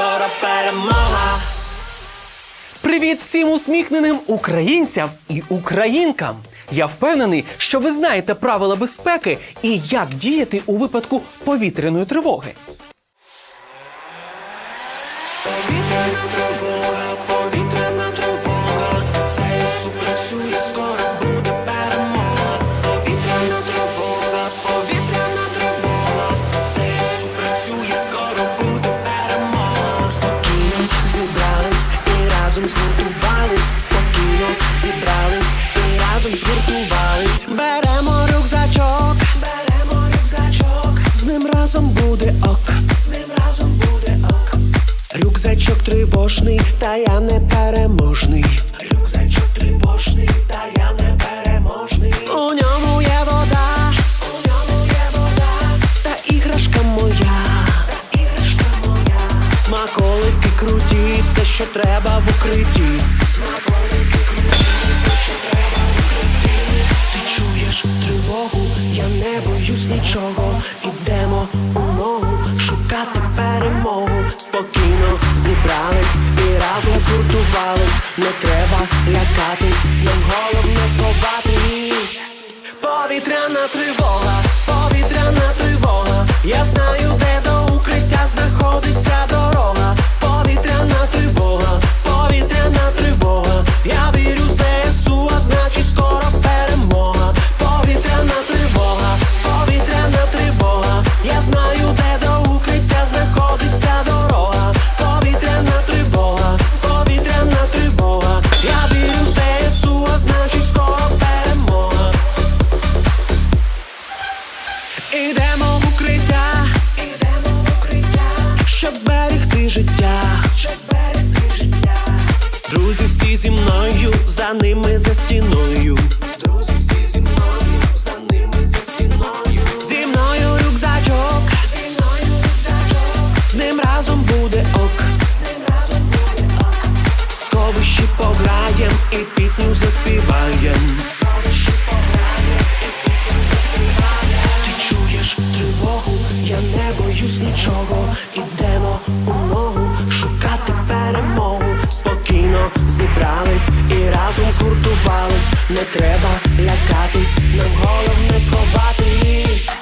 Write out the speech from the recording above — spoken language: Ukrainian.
скоро перемога. Привіт всім усміхненим українцям і українкам! Я впевнений, що ви знаєте правила безпеки і як діяти у випадку повітряної тривоги. Повітряна тривога, повітряна тривога, ЗСУ працює, разом згуртувались. Спокійно зібрались і разом згуртувались. Беремо рюкзачок, беремо рюкзачок, з ним разом буде ок, з ним разом буде ок. Рюкзачок тривожний, та я не переможний. Рюкзачок тривожний, та я не переможний. У ньому є вода, у ньому є вода, та іграшка моя, та іграшка моя. Смаколики круті, що треба в укритті. Смаколики все, що треба в укритті. Ти чуєш тривогу, я не боюсь нічого. Ідемо у ногу шукати перемогу. Спокійно зібрались і разом згуртувались. Не треба лякатись, нам головне сховатись. Повітряна тривога, повітряна тривога. Я знаю, де до укриття знаходиться дорога. Життя, щоб зберегти життя. Друзі, всі зі мною, за ними за стіною. Друзі, всі зі мною, за ними за стіною. Зі мною рюкзачок, зі мною рюкзачок. З ним разом буде ок, з ним разом буде ок. В сховищі пограєм і пісню заспіваєм. Не треба лякатись, нам головне сховатись.